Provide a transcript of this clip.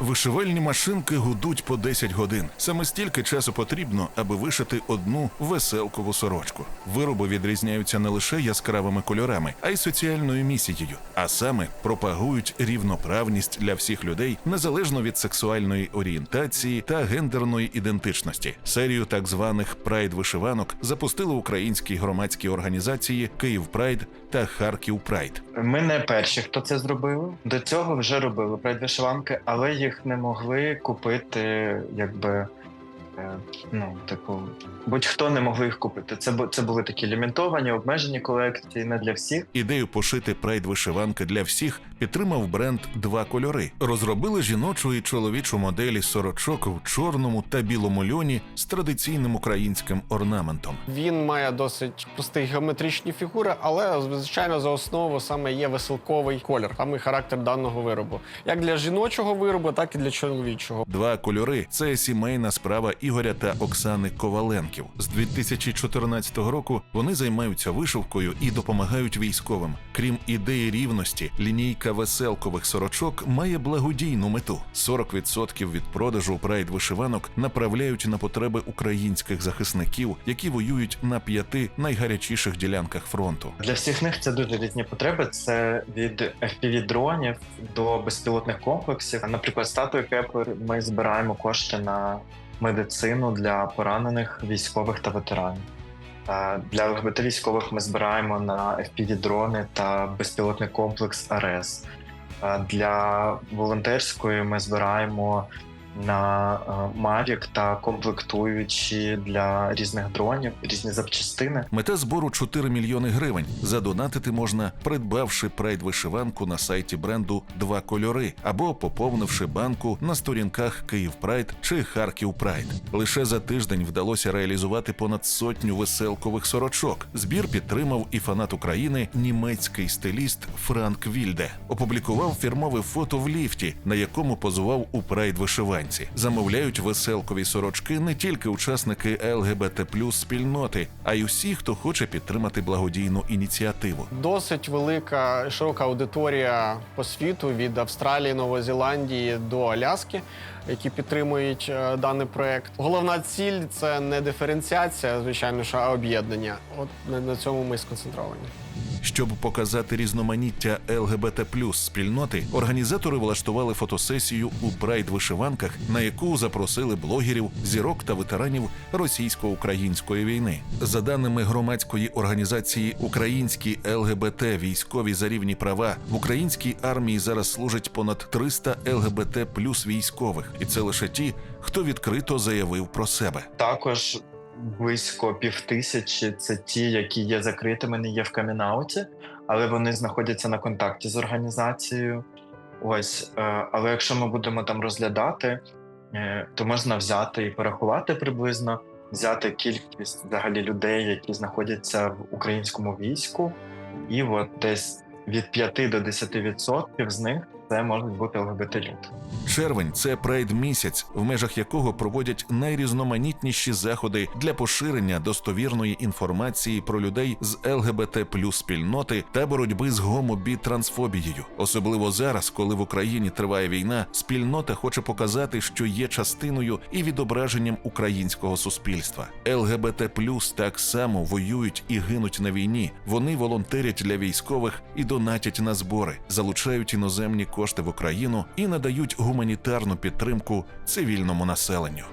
Вишивальні машинки гудуть по 10 годин. Саме стільки часу потрібно, аби вишити одну веселкову сорочку. Вироби відрізняються не лише яскравими кольорами, а й соціальною місією, а саме пропагують рівноправність для всіх людей незалежно від сексуальної орієнтації та гендерної ідентичності. Серію так званих прайд вишиванок запустили українські громадські організації Київ Прайд та Харків Прайд. Ми не перші, хто це зробили. До цього вже робили прайд-вишиванки, але їх не могли купити, якби. Е, Ну, типу, будь-хто не могли їх купити. Це це були такі лімітовані, обмежені колекції, не для всіх. Ідею пошити прайд вишиванки для всіх підтримав бренд Два кольори. Розробили жіночу і чоловічу моделі сорочок в чорному та білому льоні з традиційним українським орнаментом. Він має досить прості геометричні фігури, але звичайно за основу саме є веселковий колір, саме характер даного виробу, як для жіночого виробу, так і для чоловічого. Два кольори це сімейна справа Ігоря та Оксани Коваленків. З 2014 року вони займаються вишивкою і допомагають військовим. Крім ідеї рівності, лінійка веселкових сорочок має благодійну мету: 40% від продажу прайд вишиванок направляють на потреби українських захисників, які воюють на п'яти найгарячіших ділянках фронту. Для всіх них це дуже різні потреби. Це від fpv дронів до безпілотних комплексів. Наприклад, статую Кепер ми збираємо кошти на медицину для поранених військових та ветеранів. Е, Для ЛГБТ військових ми збираємо на fpv дрони та безпілотний комплекс АРЕС. Е, Для волонтерської ми збираємо на е, Mavic та комплектуючі для різних дронів, різні запчастини. Мета збору 4 мільйони гривень. Задонатити можна, придбавши прайд вишиванку на сайті бренду Два кольори або поповнивши банку на сторінках Київ Прайд чи Харків Прайд. Лише за тиждень вдалося реалізувати понад сотню веселкових сорочок. Збір підтримав і фанат України, німецький стиліст Франк Вільде. Опублікував фірмове фото в ліфті, на якому позував у прайд вишиванці. Замовляють веселкові сорочки не тільки учасники ЛГБТ спільноти, а й усі, хто хоче підтримати благодійну ініціативу. Досить велика широка аудиторія по світу від Австралії, Нової Зеландії до Аляски, які підтримують е, даний проект. Головна ціль це не диференціація, звичайно, ж, а об'єднання. От на, на цьому ми сконцентровані. Щоб показати різноманіття ЛГБТ плюс спільноти, організатори влаштували фотосесію у прайд вишиванках, на яку запросили блогерів, зірок та ветеранів російсько-української війни. За даними громадської організації Українські ЛГБТ військові за рівні права в українській армії зараз служать понад 300 ЛГБТ плюс військових, і це лише ті, хто відкрито заявив про себе. Також близько півтисячі це ті, які є закритими, не є в камінауті, але вони знаходяться на контакті з організацією. Ось, е, але якщо ми будемо там розглядати, е, то можна взяти і порахувати приблизно, взяти кількість взагалі людей, які знаходяться в українському війську, і от десь від 5 до 10% з них це можуть бути ЛГБТ люди. Червень це прайд місяць, в межах якого проводять найрізноманітніші заходи для поширення достовірної інформації про людей з ЛГБТ плюс спільноти та боротьби з гомобі-трансфобією. Особливо зараз, коли в Україні триває війна, спільнота хоче показати, що є частиною і відображенням українського суспільства. ЛГБТ так само воюють і гинуть на війні. Вони волонтерять для військових і донатять на збори, залучають іноземні кошти в Україну і надають гуманітарну підтримку цивільному населенню.